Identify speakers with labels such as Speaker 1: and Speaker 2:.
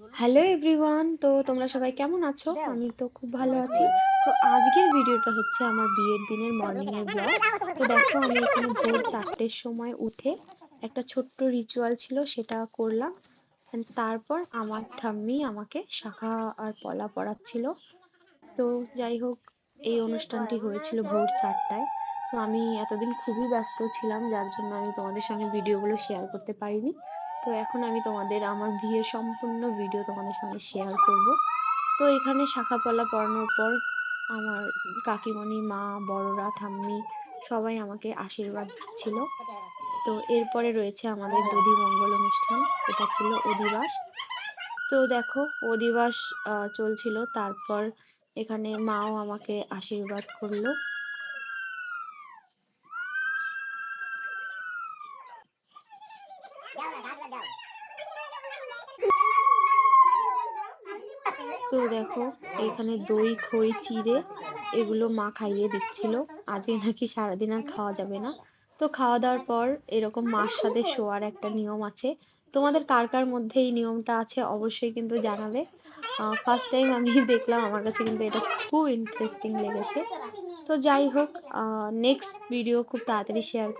Speaker 1: Hello everyone তো তোমরা সবাই কেমন আছো? আমি তো খুব ভালো আছি। তো আজকের ভিডিওটা হচ্ছে আমার বিয়ের দিনের মর্নিং এর ব্লগ তো দেখো আমি এখানে ভোর চারটের সময় উঠে একটা ছোট্ট রিচুয়াল ছিল সেটা করলাম। তারপর আমার ঠাম্মি আমাকে শাখা আর পলা পড়াচ্ছিল। তো যাই হোক এই অনুষ্ঠানটি হয়েছিল ভোর চারটায়। তো আমি এতদিন খুবই ব্যস্ত ছিলাম যার জন্য আমি তোমাদের সঙ্গে ভিডিওগুলো শেয়ার করতে পারিনি। তো এখন আমি তোমাদের আমার বিয়ের সম্পূর্ণ ভিডিও তোমাদের সঙ্গে শেয়ার করব। তো এখানে শাখা পলা পরানোর পর আমার কাকিমণি, মা, বড়রা, ঠাম্মি সবাই আমাকে আশীর্বাদ দিচ্ছিল। তো এরপরে রয়েছে আমাদের দধি মঙ্গল অনুষ্ঠান, এটা ছিল অধিবাস। তো দেখো অধিবাস চলছিল, তারপর এখানে মাও আমাকে আশীর্বাদ করল। তো দেখো, এখানে দই, খই, চিড়ে এগুলো মা খাইয়ে দিচ্ছিল। আজকে নাকি সারাদিন আর খাওয়া যাবে না। তো খাওয়া দাওয়ার পর এরকম মার সাথে শোয়ার একটা নিয়ম আছে। তোমাদের কার কার মধ্যে এই নিয়মটা আছে অবশ্যই কিন্তু জানাবে। ফার্স্ট টাইম আমি দেখলাম, আমার কাছে কিন্তু এটা খুব ইন্টারেস্টিং লেগেছে। তো যাই হোক নেক্সট ভিডিও খুব তাড়াতাড়ি শেয়ার